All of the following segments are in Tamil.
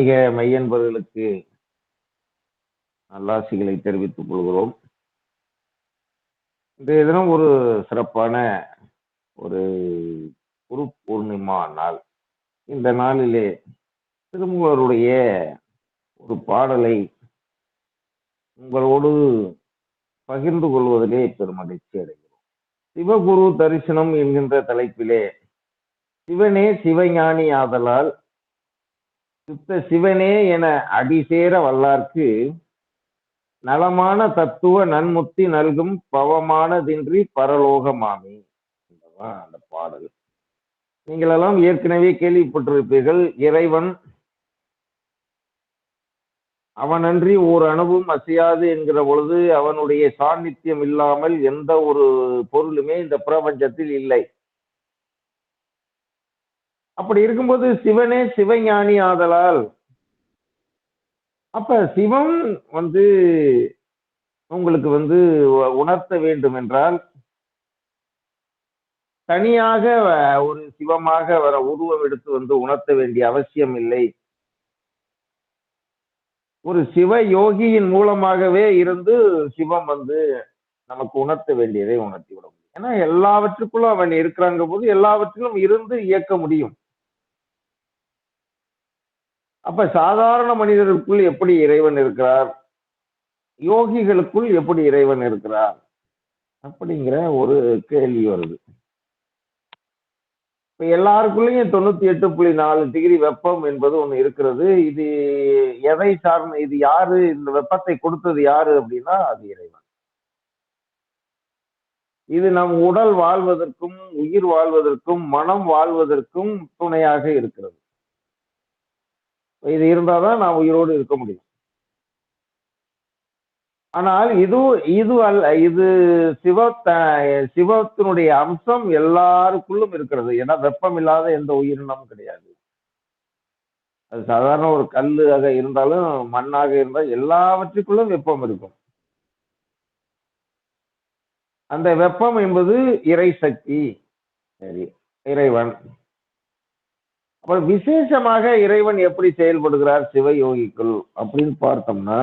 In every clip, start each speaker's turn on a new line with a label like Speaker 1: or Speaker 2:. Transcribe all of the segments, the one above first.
Speaker 1: ஆன்மீக மையன்பர்களுக்கு நல்லாசிகளை தெரிவித்துக் கொள்கிறோம். இன்றைய தினம் ஒரு சிறப்பான ஒரு குரு பூர்ணிமா நாள். இந்த நாளிலே திருமூலருடைய ஒரு பாடலை உங்களோடு பகிர்ந்து கொள்வதிலே பெருமகிழ்ச்சி அடைகிறோம். சிவகுரு தரிசனம் என்கின்ற தலைப்பிலே சிவனே சிவஞானி ஆதலால் சித்த சிவனே என அடிசேர வல்லார்க்கு நலமான தத்துவ நன்முத்தி நல்கும் பவமானதின்றி பரலோகமாமி அந்த பாடல். நீங்களெல்லாம் ஏற்கனவே கேள்விப்பட்டிருப்பீர்கள் இறைவன் அவனன்றி ஓர் அணுவும் அசையாது என்கிற பொழுது அவனுடைய சாநித்தியம் இல்லாமல் எந்த ஒரு பொருளுமே இந்த பிரபஞ்சத்தில் இல்லை. அப்படி இருக்கும்போது சிவனே சிவஞானி ஆதலால். அப்ப சிவம் வந்து உங்களுக்கு வந்து உணர்த்த வேண்டும் என்றால் தனியாக ஒரு சிவமாக வர உருவம் எடுத்து வந்து உணர்த்த வேண்டிய அவசியம் இல்லை. ஒரு சிவ யோகியின் மூலமாகவே இருந்து சிவம் வந்து நமக்கு உணர்த்த வேண்டியதை உணர்த்தி விட முடியும். ஏன்னா எல்லாவற்றுக்குள்ளும் அவன் இருக்கிறாங்க போது எல்லாவற்றிலும் இருந்து இயக்க முடியும். அப்ப சாதாரண மனிதர்களுக்குள் எப்படி இறைவன் இருக்கிறார்? யோகிகளுக்குள் எப்படி இறைவன் இருக்கிறார்? அப்படிங்கிற ஒரு கேள்வி வருது. இப்ப எல்லாருக்குள்ளேயும் தொண்ணூத்தி எட்டு புள்ளி நாலு டிகிரி வெப்பம் என்பது ஒண்ணு இருக்கிறது. இது எதை சார்ந்த இது யாரு இந்த வெப்பத்தை கொடுத்தது யாரு அப்படின்னா அது இறைவன். இது நம் உடல் வாழ்வதற்கும் உயிர் வாழ்வதற்கும் மனம் வாழ்வதற்கும் துணையாக இருக்கிறது. இது இருந்தாதான் நான் உயிரோடு இருக்க முடியும். ஆனால் இது இது அல்ல இது சிவ சிவத்தினுடைய அம்சம் எல்லாருக்குள்ளும் இருக்கிறது. ஏன்னா வெப்பம் இல்லாத எந்த உயிரினமும் கிடையாது. அது சாதாரண ஒரு கல்லாக இருந்தாலும் மண்ணாக இருந்தால் எல்லாவற்றுக்குள்ளும் வெப்பம் இருக்கும். அந்த வெப்பம் என்பது இறை சக்தி. சரி இறைவன். அப்புறம் விசேஷமாக இறைவன் எப்படி செயல்படுகிறார் சிவயோகிக்குள் அப்படின்னு பார்த்தோம்னா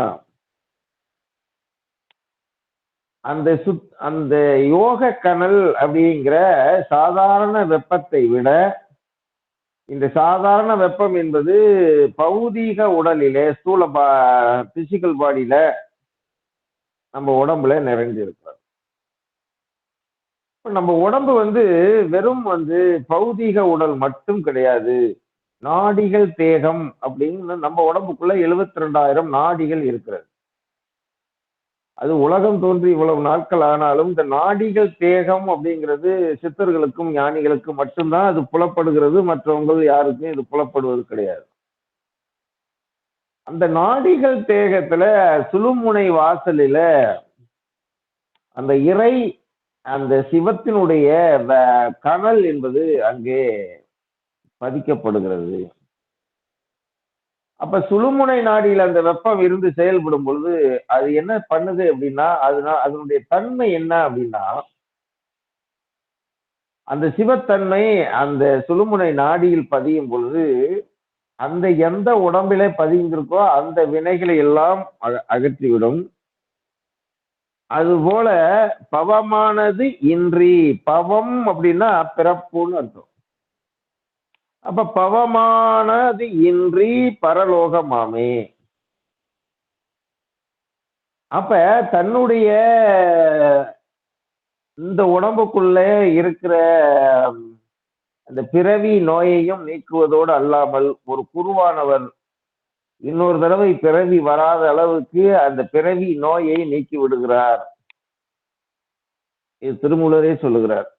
Speaker 1: அந்த சுத் அந்த யோக கனல் அப்படிங்கிற சாதாரண வெப்பத்தை விட இந்த சாதாரண வெப்பம் என்பது பௌதீக உடலிலே ஸ்தூல பா பிசிக்கல் பாடியில நம்ம உடம்புல நிறைஞ்சிருக்கிறது நம்ம உடம்பு வந்து வெறும் வந்து பௌதீக உடல் மட்டும் கிடையாது. நாடிகள் தேகம் அப்படின்னு நம்ம உடம்புக்குள்ள எழுபத்தி ரெண்டாயிரம் நாடிகள் இருக்கிறது. அது உலகம் தோன்றி இவ்வளவு நாட்கள் ஆனாலும் இந்த நாடிகள் தேகம் அப்படிங்கிறது சித்தர்களுக்கும் ஞானிகளுக்கும் மட்டும்தான் அது புலப்படுகிறது. மற்றவங்க யாருக்கும் இது புலப்படுவது கிடையாது. அந்த நாடிகள் தேகத்துல சுழுமுனை வாசலில அந்த இறை அந்த சிவத்தினுடைய கனல் என்பது அங்கே பதிக்கப்படுகிறது. அப்ப சுழுமுனை நாடியில் அந்த வெப்பம் இருந்து செயல்படும் பொழுது அது என்ன பண்ணுது அப்படின்னா அதனால அதனுடைய தன்மை என்ன அப்படின்னா அந்த சிவத்தன்மை அந்த சுழுமுனை நாடியில் பதியும் பொழுது அந்த எந்த உடம்பிலே பதிந்திருக்கோ அந்த வினைகளை எல்லாம் அக- அகற்றிவிடும். அதுபோல பவமானது இன்றி பவம் அப்படின்னா பிறப்புன்னு அர்த்தம். அப்ப பவமானது இன்றி பரலோகமாமே. அப்ப தன்னுடைய இந்த உடம்புக்குள்ளே இருக்கிற அந்த பிறவி நோயையும் நீக்குவதோடு அல்லாமல் ஒரு குருவானவர் இன்னொரு தடவை பிறவி வராத அளவுக்கு அந்த பிறவி நோயை நீக்கி விடுகிறார். இது திருமூலரே சொல்லுகிறார்.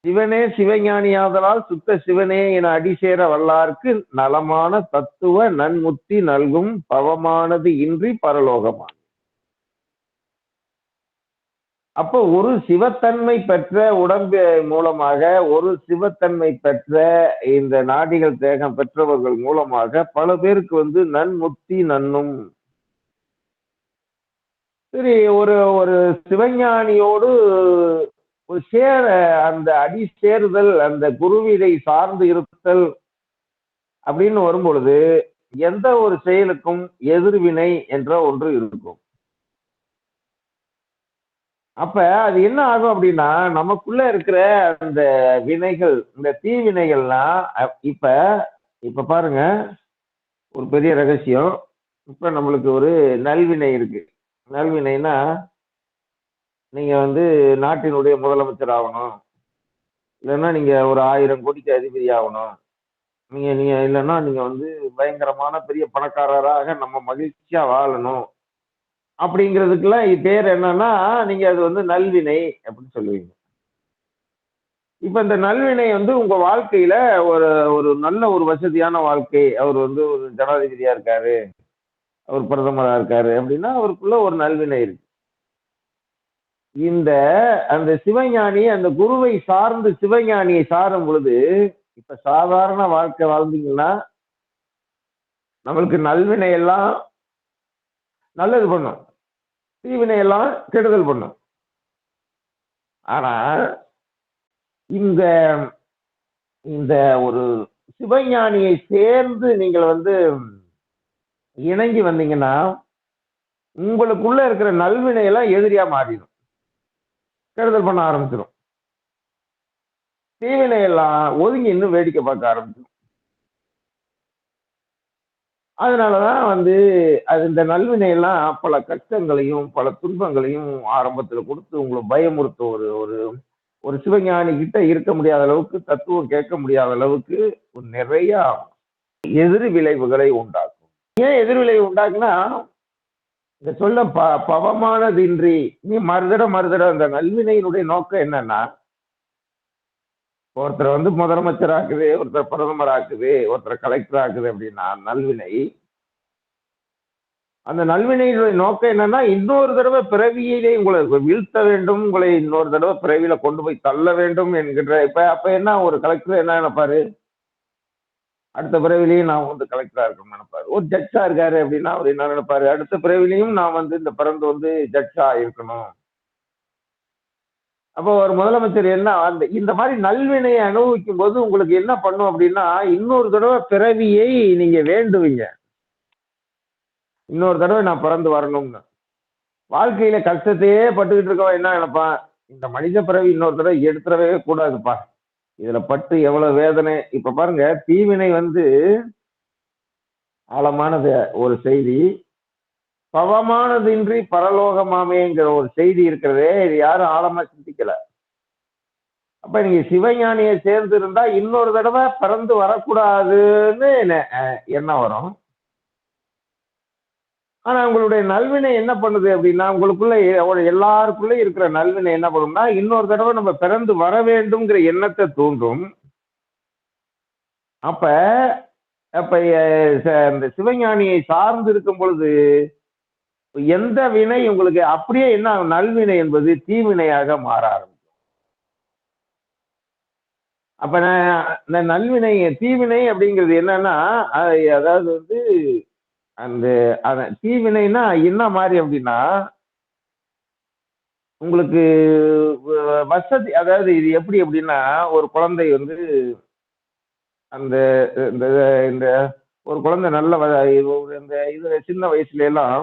Speaker 1: சிவனே சிவஞானியாதலால் சுத்த சிவனே என அடிசேர வல்லார்க்கு நலமான தத்துவ நன்முத்தி நல்கும் பவமானது இன்றி பரலோகமான. அப்போ ஒரு சிவத்தன்மை பெற்ற உடம்பு மூலமாக ஒரு சிவத்தன்மை பெற்ற இந்த நாடிகள் தேகம் பெற்றவர்கள் மூலமாக பல பேருக்கு வந்து நன்முத்தி நன்னும் சரி ஒரு ஒரு சிவஞானியோடு ஒரு சேர அந்த அடி சேருதல் அந்த குருவினை சார்ந்து இருத்தல் அப்படின்னு வரும்பொழுது எந்த ஒரு செயலுக்கும் எதிர்வினை என்ற ஒன்று இருக்கும். அப்ப அது என்ன ஆகும் அப்படின்னா நமக்குள்ள இருக்கிற அந்த வினைகள் இந்த தீவினைகள்லாம் இப்ப இப்ப பாருங்க ஒரு பெரிய ரகசியம். இப்ப நம்மளுக்கு ஒரு நல்வினை இருக்கு. நல்வினைனா நீங்க வந்து நாட்டினுடைய முதலமைச்சர் ஆகணும். இல்லைன்னா நீங்க ஒரு ஆயிரம் கோடிக்கு அதிபதி ஆகணும். நீங்க நீங்க இல்லைன்னா நீங்க வந்து பயங்கரமான பெரிய பணக்காரராக நம்ம மகிழ்ச்சியா வாழணும். அப்படிங்கிறதுக்கெல்லாம் இது பேர் என்னன்னா நீங்க அது வந்து நல்வினை அப்படின்னு சொல்லுவீங்க. இப்ப இந்த நல்வினை வந்து உங்க வாழ்க்கையில ஒரு ஒரு நல்ல ஒரு வசதியான வாழ்க்கை. அவர் வந்து ஒரு ஜனாதிபதியா இருக்காரு. அவர் பிரதமரா இருக்காரு அப்படின்னா அவருக்குள்ள ஒரு நல்வினை இருக்கு. இந்த அந்த சிவஞானி அந்த குருவை சார்ந்து சிவஞானியை சாரும் பொழுது இப்ப சாதாரண வாழ்க்கை வாழ்ந்தீங்கன்னா நம்மளுக்கு நல்வினை எல்லாம் நல்லது பண்ணும். தீவினை எல்லாம் கெடுதல் பண்ணும். ஆனா இந்த இந்த ஒரு சிவஞானியை சேர்ந்து நீங்கள் வந்து இணங்கி வந்தீங்கன்னா உங்களுக்குள்ள இருக்கிற நல்வினை எல்லாம் எதிரியா மாறிடும். கெடுதல் பண்ண ஆரம்பிச்சிடும் தீவினை எல்லாம் ஒதுங்கி இன்னும் வேடிக்கை பார்க்க ஆரம்பிச்சிடும் அதனாலதான் வந்து அது இந்த நல்வினை எல்லாம் பல கஷ்டங்களையும் பல துன்பங்களையும் ஆரம்பத்துல கொடுத்து உங்களை பயமுறுத்த ஒரு ஒரு ஒரு சிவஞானி கிட்ட இருக்க முடியாத அளவுக்கு தத்துவம் கேட்க முடியாத அளவுக்கு நிறைய எதிர் விளைவுகளை உண்டாக்கும். ஏன் எதிர் விளைவு உண்டாக்குனா இந்த சொல்ல ப பவமானதின்றி நீ மறுதட மறுதட அந்த நல்வினையினுடைய நோக்கம் என்னன்னா ஒருத்தர் வந்து முதலமைச்சர் ஆக்குது ஒருத்தர் பிரதமர் ஆக்குது ஒருத்தர் கலெக்டர் ஆக்குது அப்படின்னா நல்வினை. அந்த நல்வினையினுடைய நோக்கம் என்னன்னா இன்னொரு தடவை பிறவியிலே உங்களை வீழ்த்த வேண்டும் உங்களை இன்னொரு தடவை பிறவியில கொண்டு போய் தள்ள வேண்டும் என்கின்ற இப்ப அப்ப என்ன ஒரு கலெக்டர் என்ன நினைப்பாரு? அடுத்த பிறவிலையும் நான் வந்து கலெக்டரா இருக்கணும்னு நினைப்பாரு. ஒரு ஜட்ஜா இருக்காரு அப்படின்னா அவர் என்ன நினைப்பாரு? அடுத்த பிறவிலையும் நான் வந்து இந்த பிறந்து வந்து ஜட்ஜா இருக்கணும். அப்போ ஒரு முதலமைச்சர் என்ன அந்த இந்த மாதிரி நல்வினையை அனுபவிக்கும் போது உங்களுக்கு என்ன பண்ணும் அப்படின்னா இன்னொரு தடவை பிறவியை நீங்க வேண்டுவீங்க. இன்னொரு தடவை நான் பிறந்து வரணும்னு. வாழ்க்கையில கஷ்டத்தையே பட்டுக்கிட்டு இருக்கவன் என்ன நினைப்பான்? இந்த மனித பிறவி இன்னொரு தடவை எடுத்துடவே கூடாதுப்பா. இதுல பட்டு எவ்வளவு வேதனை. இப்ப பாருங்க தீவினை வந்து ஆழமானது ஒரு செய்தி. பவமானதின்றி பரலோகமாமேங்கிற ஒரு செய்தி இருக்கிறதே. இது யாரும் ஆழமா சிந்திக்கல. அப்ப நீங்க சிவஞானியை சேர்ந்து இருந்தா இன்னொரு தடவை பிறந்து வரக்கூடாதுன்னு என்ன- எண்ணம் வரும்? ஆனா உங்களுடைய நல்வினை என்ன பண்ணுது அப்படின்னா உங்களுக்குள்ள எல்லாருக்குள்ளே இருக்கிற நல்வினை என்ன பண்ணும்னா இன்னொரு தடவை நம்ம பிறந்து வர வேண்டும்ங்கிற எண்ணத்தை தூண்டும். அப்ப அப்ப இந்த சிவஞானியை சார்ந்து இருக்கும் பொழுது எந்த வினை உங்களுக்கு அப்படியே என்ன நல்வினை என்பது தீவினையாக மாற ஆரம்பிக்கும். அப்ப நான் இந்த நல்வினை தீவினை அப்படிங்கிறது என்னன்னா அதாவது வந்து அந்த தீவினைனா என்ன மாதிரி அப்படின்னா உங்களுக்கு வசதி அதாவது இது எப்படி அப்படின்னா ஒரு குழந்தை வந்து அந்த இந்த இந்த ஒரு குழந்தை நல்ல வ- ஒரு இந்த இது சின்ன வயசுல எல்லாம்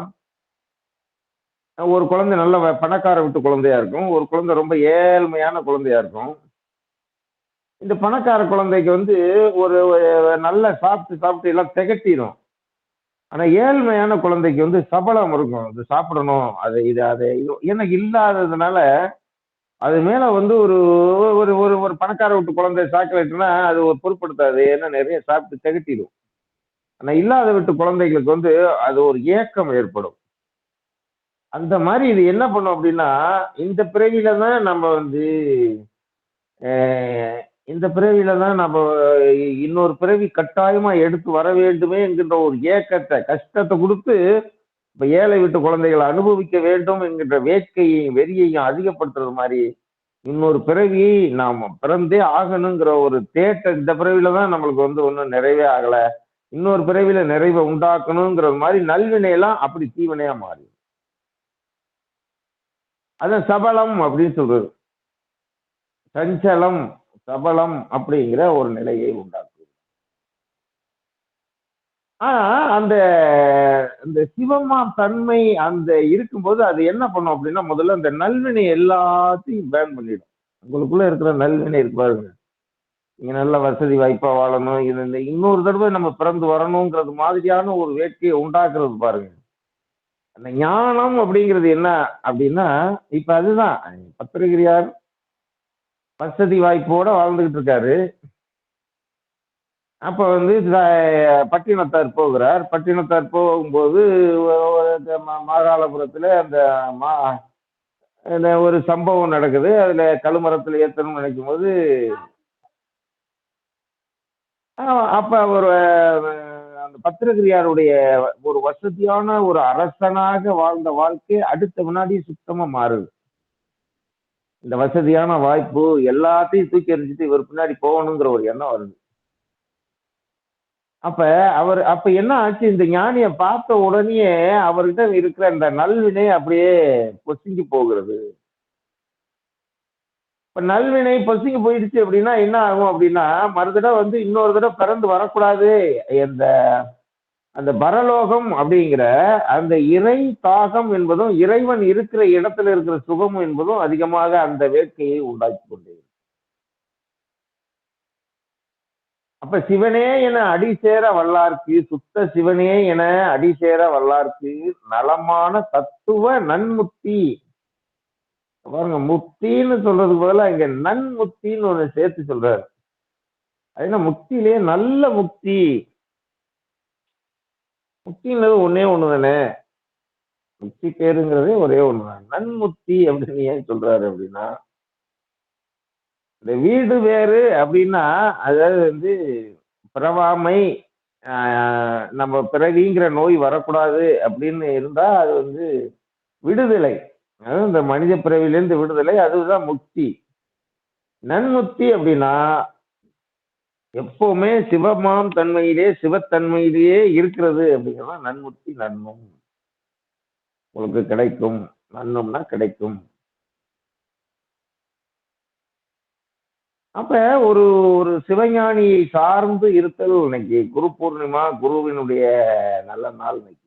Speaker 1: ஒரு குழந்தை நல்ல வ- பணக்கார வீட்டு குழந்தையா இருக்கும். ஒரு குழந்தை ரொம்ப ஏழ்மையான குழந்தையா இருக்கும். இந்த பணக்கார குழந்தைக்கு வந்து ஒரு நல்ல சாப்பிட்டு சாப்பிட்டு எல்லாம் திகட்டிடும் ஆனா ஏழ்மையான குழந்தைக்கு வந்து சபலம் இருக்கும். அது சாப்பிடணும் அது இது அது எனக்கு இல்லாததுனால அது மேல வந்து ஒரு ஒரு ஒரு ஒரு பணக்கார விட்டு குழந்தை சாக்லேட்னா அது ஒரு பொருட்படுத்தாது. ஏன்னா நிறைய சாப்பிட்டு திகட்டிடும் ஆனா இல்லாத விட்டு குழந்தைகளுக்கு வந்து அது ஒரு ஏக்கம் ஏற்படும். அந்த மாதிரி இது என்ன பண்ணும் அப்படின்னா இந்த பிறவியில தான் நம்ம வந்து இந்த பிறவியில தான் நம்ம இன்னொரு பிறவி கட்டாயமா எடுத்து வர வேண்டுமே என்கின்ற ஒரு ஏக்கத்தை கஷ்டத்தை கொடுத்து இப்ப ஏழை வீட்டு குழந்தைகளை அனுபவிக்க வேண்டும் என்கின்ற வேட்கையையும் வெறியையும் அதிகப்படுத்துறது மாதிரி இன்னொரு பிறவியை நாம் பிறந்தே ஆகணுங்கிற ஒரு தேட்ட இந்த பிறவியில தான் நம்மளுக்கு வந்து ஒன்றும் நிறைவே ஆகலை. இன்னொரு பிறவியில நிறைவை உண்டாக்கணுங்கிற மாதிரி நல்வினையெல்லாம் அப்படி தீவினையா மாறி அதான் சபலம் அப்படின்னு சொல்றது. சஞ்சலம் சபலம் அப்படிங்கிற ஒரு நிலையை உண்டாக்குது. ஆனா அந்த அந்த சிவமா தன்மை அந்த இருக்கும்போது அது என்ன பண்ணும் அப்படின்னா முதல்ல அந்த நல்வினை எல்லாத்தையும் பேன் பண்ணிடும். உங்களுக்குள்ள இருக்கிற நல்வினை இருக்கு பாருங்க. நீங்க நல்ல வசதி வாய்ப்பா வாழணும். இது இந்த இன்னொரு தடவை நம்ம பிறந்து வரணுங்கிறது மாதிரியான ஒரு வேட்கையை உண்டாக்குறது பாருங்க. அந்த ஞானம் அப்படிங்கிறது என்ன அப்படின்னா இப்ப அதுதான். பத்திரிகிரியார் வசதி வாய்ப்போட வாழ்ந்துகிட்டு இருக்காரு. அப்ப வந்து பட்டினத்தார் போகிறார். பட்டினத்தார் போகும்போது மாகாளபுரத்துல அந்த மா ஒரு சம்பவம் நடக்குது. அதுல கழுமரத்துல ஏத்தணும்னு நினைக்கும் போது அப்ப ஒரு பத்திரகிரியாருடைய ஒரு வசதியான ஒரு அரசனாக வாழ்ந்த வாழ்க்கை அடுத்த வினாடி சுத்தமா மாறுது. இந்த வசதியான வாய்ப்பு எல்லாத்தையும் தூக்கி எறிஞ்சிட்டு இவர் பின்னாடி போகணுங்கிற ஒரு எண்ணம் வருது. அப்ப அவர் அப்ப என்ன ஆச்சு? இந்த ஞானிய பார்த்த உடனே அவர்கிட்ட இருக்கிற இந்த நல்வினை அப்படியே பொசுங்கி போகிறது. இப்ப நல்வினை பொசுங்கி போயிடுச்சு அப்படின்னா என்ன ஆகும் அப்படின்னா மறுதடவை வந்து இன்னொரு தடவை பிறந்து வரக்கூடாது. அந்த அந்த பரலோகம் அப்படிங்கிற அந்த இறை தாகம் என்பதும் இறைவன் இருக்கிற இடத்துல இருக்கிற சுகமும் என்பதும் அதிகமாக அந்த வேட்கையை உண்டாக்கி கொண்டே அப்ப சிவனே என அடி சேர வல்லார்க்கு சுத்த சிவனே என அடி சேர வல்லார்க்கு நலமான தத்துவ நன்முக்தி பாருங்க முக்தின்னு சொல்றதுக்கு பதிலா இங்க நன்முக்தின்னு ஒன்று சேர்த்து சொல்றாரு. அதுனா முக்தியிலேயே நல்ல முக்தி முக்தின்றது ஒன்னே ஒண்ணு தானே முக்தி பேருங்கிறதே ஒரே ஒண்ணுதான். நன்முக்தி அப்படின்னு ஏன் சொல்றாரு அப்படின்னா இந்த வீடு வேறு அப்படின்னா அதாவது வந்து பிறவாமை ஆஹ், நம்ம பிறவிங்கிற நோய் வரக்கூடாது அப்படின்னு இருந்தா அது வந்து விடுதலை. அதாவது இந்த மனித பிறவியிலிருந்து விடுதலை அதுதான் முக்தி. நன்முக்தி அப்படின்னா எப்பவுமே சிவமாம் தன்மையிலே சிவத்தன்மையிலேயே இருக்கிறது அப்படிங்கிறதா நன்முக்தி நன்மம். உங்களுக்கு கிடைக்கும் நன்மம்னா கிடைக்கும். அப்ப ஒரு ஒரு சிவஞானியை சார்ந்து இருத்தல் இன்னைக்கு குரு பூர்ணிமா குருவினுடைய நல்ல நாள் இன்னைக்கு.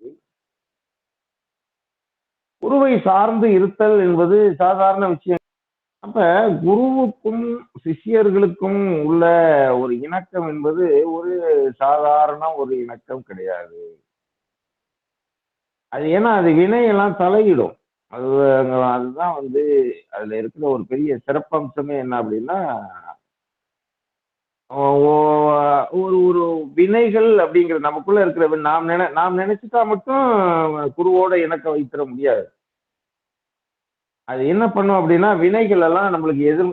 Speaker 1: குருவை சார்ந்து இருத்தல் என்பது சாதாரண விஷயம். அப்ப குருவுக்கும் சிஷ்யர்களுக்கும் உள்ள ஒரு இணக்கம் என்பது ஒரு சாதாரண ஒரு இணக்கம் கிடையாது. அது ஏன்னா அது வினையெல்லாம் தலையிடும். அது அதுதான் வந்து அதுல இருக்கிற ஒரு பெரிய சிறப்பம்சமே என்ன அப்படின்னா ஒரு ஒரு வினைகள் அப்படிங்கிற நமக்குள்ள இருக்கிற நாம் நினை நாம் நினைச்சிட்டா மட்டும் குருவோட இணக்கம் வைத்திட முடியாது. அது என்ன பண்ணும் அப்படின்னா வினைகள் எல்லாம் நம்மளுக்கு எதிர்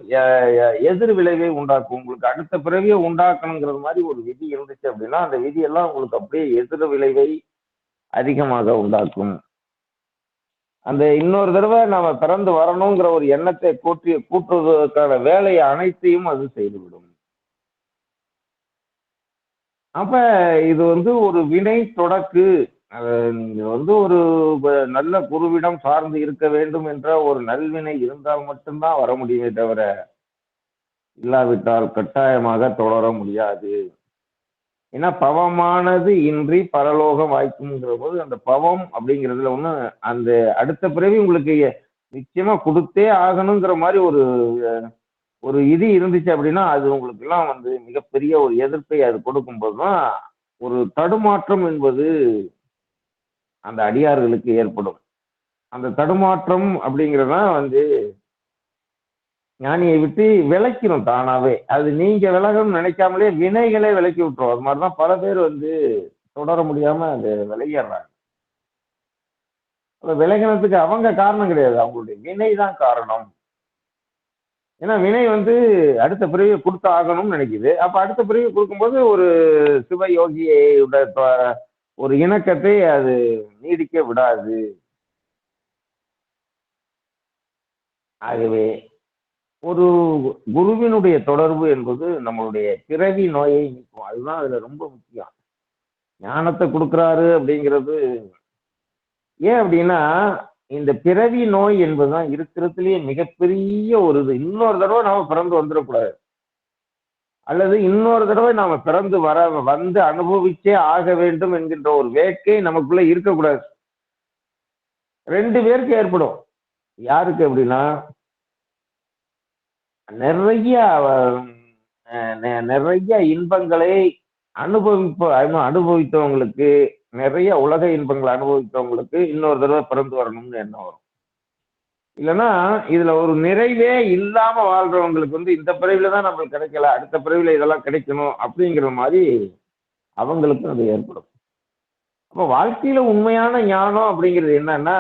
Speaker 1: எதிர் விளைவை உண்டாக்கும். உங்களுக்கு அடுத்த பிறவியை உண்டாக்கணுங்கிறது மாதிரி ஒரு விதி இருந்துச்சு அப்படின்னா அந்த விதியெல்லாம் உங்களுக்கு அப்படியே எதிர் விளைவை அதிகமாக உண்டாக்கும். அந்த இன்னொரு தடவை நாம பிறந்து வரணுங்கிற ஒரு எண்ணத்தை கூட்டி கூட்டுவதற்கான வேலையை அனைத்தையும் அது செய்துவிடும். அப்ப இது வந்து ஒரு வினை தொடக்கு. வந்து ஒரு நல்ல குருவிடம் சார்ந்து இருக்க வேண்டும் என்ற ஒரு நல்வினை இருந்தால் மட்டும்தான் வர முடியுமே தவிர இல்லாவிட்டால் கட்டாயமாக தொடர முடியாது. ஏன்னா பவமானது இன்றி பரலோகம் வாய்க்குங்கிற போது அந்த பவம் அப்படிங்கிறதுல ஒன்று அந்த அடுத்த பிறவி உங்களுக்கு நிச்சயமா கொடுத்தே ஆகணுங்கிற மாதிரி ஒரு ஒரு இது இருந்துச்சு அப்படின்னா அது உங்களுக்கு எல்லாம் வந்து மிகப்பெரிய ஒரு எதிர்ப்பை அது கொடுக்கும்போது தான் ஒரு தடுமாற்றம் என்பது அந்த அடியார்களுக்கு ஏற்படும். அந்த தடுமாற்றம் அப்படிங்கிறதான் வந்து ஞானியை விட்டு விளக்கிடும் தானாவே. அது நீங்க விலகணும்னு நினைக்காமலே வினைகளே விளக்கி விட்டுரும். அது மாதிரிதான் பல பேர் வந்து தொடர முடியாம அது விலகிடுறாங்க. அந்த விலகினத்துக்கு அவங்க காரணம் கிடையாது. அவங்களுடைய வினை தான் காரணம். ஏன்னா வினை வந்து அடுத்த பிறவியை கொடுத்து ஆகணும்னு நினைக்குது. அப்ப அடுத்த பிறவி கொடுக்கும்போது ஒரு சிவ யோகியோட ஒரு இணக்கத்தை அது நீடிக்க விடாது. ஆகவே ஒரு குருவினுடைய தொடர்பு என்பது நம்மளுடைய பிறவி நோயை நீக்கும். அதுதான் அதுல ரொம்ப முக்கியம். ஞானத்தை கொடுக்குறாரு அப்படிங்கிறது ஏன் அப்படின்னா இந்த பிறவி நோய் என்பதுதான் இருக்கிறதுலயே மிகப்பெரிய ஒரு இது. இன்னொரு தடவை நாம பிறந்து வந்துடக்கூடாது. அல்லது இன்னொரு தடவை நாம பிறந்து வர வந்து அனுபவிச்சே ஆக வேண்டும் என்கின்ற ஒரு வேட்கை நமக்குள்ள இருக்கக்கூடாது. ரெண்டு பேருக்கு ஏற்படும். யாருக்கு அப்படின்னா நிறைய நிறைய இன்பங்களை அனுபவிப்ப அனுபவித்தவங்களுக்கு நிறைய உலக இன்பங்களை அனுபவிக்கிறவங்களுக்கு இன்னொரு தடவை பிறந்து வரணும்னு எண்ணம் வரும். இல்லைன்னா இதுல ஒரு நிறைவே இல்லாம வாழ்றவங்களுக்கு வந்து இந்த பிறவில தான் நம்மளுக்கு கிடைக்கல அடுத்த பிறவில இதெல்லாம் கிடைக்கணும் அப்படிங்கிற மாதிரி அவங்களுக்கும் அது ஏற்படும். அப்போ வாழ்க்கையில உண்மையான ஞானம் அப்படிங்கிறது என்னன்னா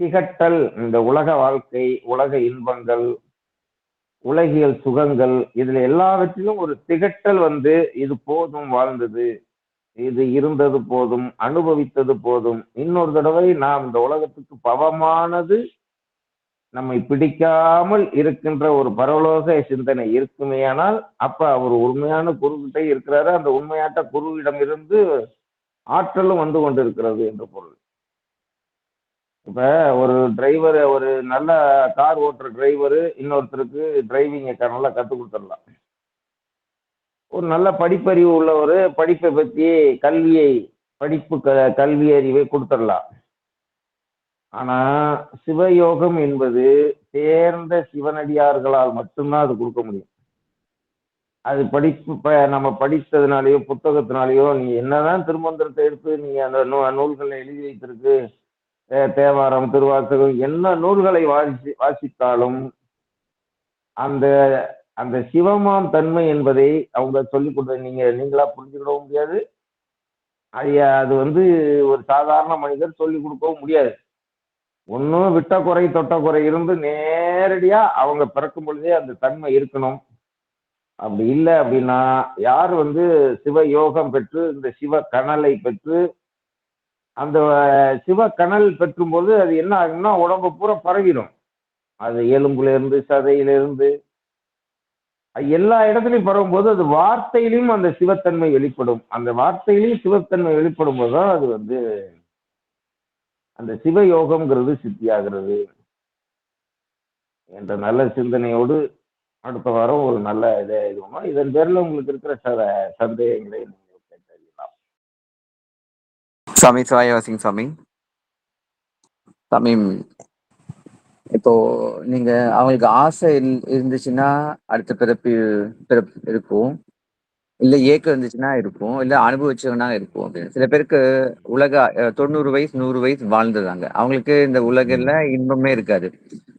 Speaker 1: திகட்டல் இந்த உலக வாழ்க்கை உலக இன்பங்கள் உலகியல் சுகங்கள் இதுல எல்லாவற்றிலும் ஒரு திகட்டல் வந்து இது போதும் வாழ்ந்தது. இது இருந்தது போதும் அனுபவித்தது போதும். இன்னொரு தடவை நாம் இந்த உலகத்துக்கு பவமானது நம்மை பிடிக்காமல் இருக்கின்ற ஒரு பரவலோக சிந்தனை இருக்குமேயானால் அப்ப அவர் உண்மையான குருக்கிட்ட இருக்கிறாரு. அந்த உண்மையாட்ட குருவிடம் இருந்து ஆற்றலும் வந்து கொண்டிருக்கிறது என்று பொருள். இப்ப ஒரு டிரைவர் ஒரு நல்ல கார் ஓட்டுற டிரைவரு இன்னொருத்தருக்கு டிரைவிங்கை நல்லா கற்றுக் கொடுத்துடலாம். ஒரு நல்ல படிப்பறிவு உள்ளவர் படிப்பை பற்றி கல்வியை படிப்பு க கல்வி அறிவை கொடுத்துடலாம். ஆனா சிவயோகம் என்பது தேர்ந்த சிவனடியார்களால் மட்டும்தான் அது கொடுக்க முடியும். அது படிப்பு நம்ம படித்ததுனாலயோ புத்தகத்தினாலேயோ நீ என்னதான் திருமந்திரத்தை எடுத்து நீங்க அந்த நூ நூல்களை எழுதி வைத்திருக்கு தேவாரம் திருவாசகம் என்ன நூல்களை வாசி வாசித்தாலும் அந்த அந்த சிவமாம் தன்மை என்பதை அவங்க சொல்லிக் கொடுத்த நீங்க நீங்களா புரிஞ்சுக்கிடவும் முடியாது. அது அது வந்து ஒரு சாதாரண மனிதர் சொல்லிக் கொடுக்கவும் முடியாது. ஒன்றும் விட்ட குறை தொட்ட குறை இருந்து நேரடியா அவங்க பிறக்கும் பொழுதே அந்த தன்மை இருக்கணும். அப்படி இல்லை அப்படின்னா யார் வந்து சிவ யோகம் பெற்று இந்த சிவ கனலை பெற்று அந்த சிவ கனல் பெற்றும்போது அது என்ன ஆகும்னா உடம்பு பூரா பரவிடும். அது எலும்புல இருந்து சதையிலிருந்து எல்லா இடத்துலையும் பரவும்போது அது வார்த்தையிலையும் அந்த சிவத்தன்மை வெளிப்படும். அந்த வார்த்தையிலையும் சிவத்தன்மை வெளிப்படும் போது தான் அது வந்து அந்த சிவயோகம்ங்கிறது சித்தியாகிறது என்ற நல்ல சிந்தனையோடு அடுத்த வாரம் ஒரு நல்ல இதை இது பண்ணுவோம். இதன் பேர்ல உங்களுக்கு இருக்கிற ச சந்தேகங்களை நீங்கள் கேட்டறியலாம்.
Speaker 2: சாமி சிவாயவாசிங் சாமி. சாமி இப்போ நீங்க அவங்களுக்கு ஆசை இருந்துச்சுன்னா அடுத்த பிறப்பு பிறப்பு இருக்கும். இல்ல ஏக்கம் இருந்துச்சுன்னா இருக்கும். இல்ல அனுபவிச்சவனா இருக்கும் அப்படின்னு. சில பேருக்கு உலக தொண்ணூறு வயசு நூறு வயசு வாழ்ந்துடுறாங்க அவங்களுக்கு இந்த உலகில இன்பமே இருக்காது.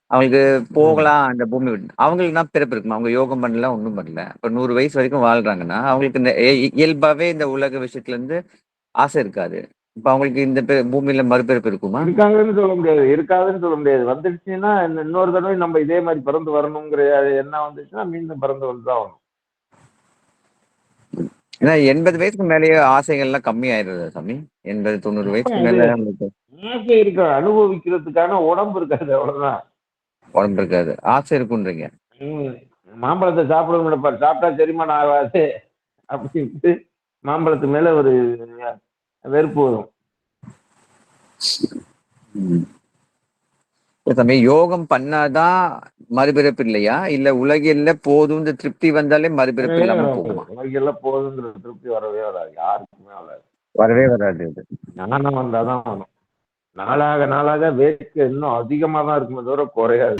Speaker 2: அவங்களுக்கு போகலாம் அந்த பூமி அவங்களுக்கு தான் பிறப்பு இருக்கும்? அவங்க யோகம் பண்ணல ஒன்றும் பண்ணல. இப்போ நூறு வயசு வரைக்கும் வாழ்றாங்கன்னா அவங்களுக்கு இந்த இய- இயல்பாவே இந்த உலக விஷயத்துல இருந்து ஆசை இருக்காது. இப்ப அவங்களுக்கு இந்த பூமியில மறுபிறப்பு இருக்குமா?
Speaker 1: இருக்காங்கன்னு சொல்ல முடியாது. இருக்காதுன்னு சொல்ல முடியாது. வந்துடுச்சுன்னா இன்ன- இன்னொரு தடவை நம்ம இதே மாதிரி பிறந்து வரணுங்கிற எண்ணம் வந்துச்சுன்னா மீண்டும் பிறந்து வந்து தான் வரணும்
Speaker 2: ஏன்னா எண்பது வயசுக்கு மேலேயே ஆசைகள்லாம் கம்மி ஆயிடுறது சாமி. எண்பது தொண்ணூறு வயசுக்கு மேல
Speaker 1: ஆசை இருக்க அனுபவிக்கிறதுக்கான உடம்பு இருக்காது அவ்வளவுதான்.
Speaker 2: உடம்பு இருக்காது. ஆசை இருக்குன்றீங்க.
Speaker 1: மாம்பழத்தை சாப்பிடணும் சாப்பிட்டா செரிமானம் ஆகாது. அப்படின்ட்டு மாம்பழத்து மேல ஒரு வெறுப்பு வரும்.
Speaker 2: சாமி யோகம் பண்ணாதான் மறுபிறப்பு இல்லையா? இல்ல உலகில போதும் இந்த திருப்தி வந்தாலே மறுபிறப்பு இல்லாம போகுமா?
Speaker 1: உலகெல்லாம் போதுங்கிற திருப்தி வரவே வராது. யாருக்குமே வராது.
Speaker 2: வரவே வராது இது
Speaker 1: ஞானம் வந்தாதான் வரும். நாளாக நாளாக வேட்கை இன்னும் அதிகமா தான் இருக்குமே தவிர குறையாது.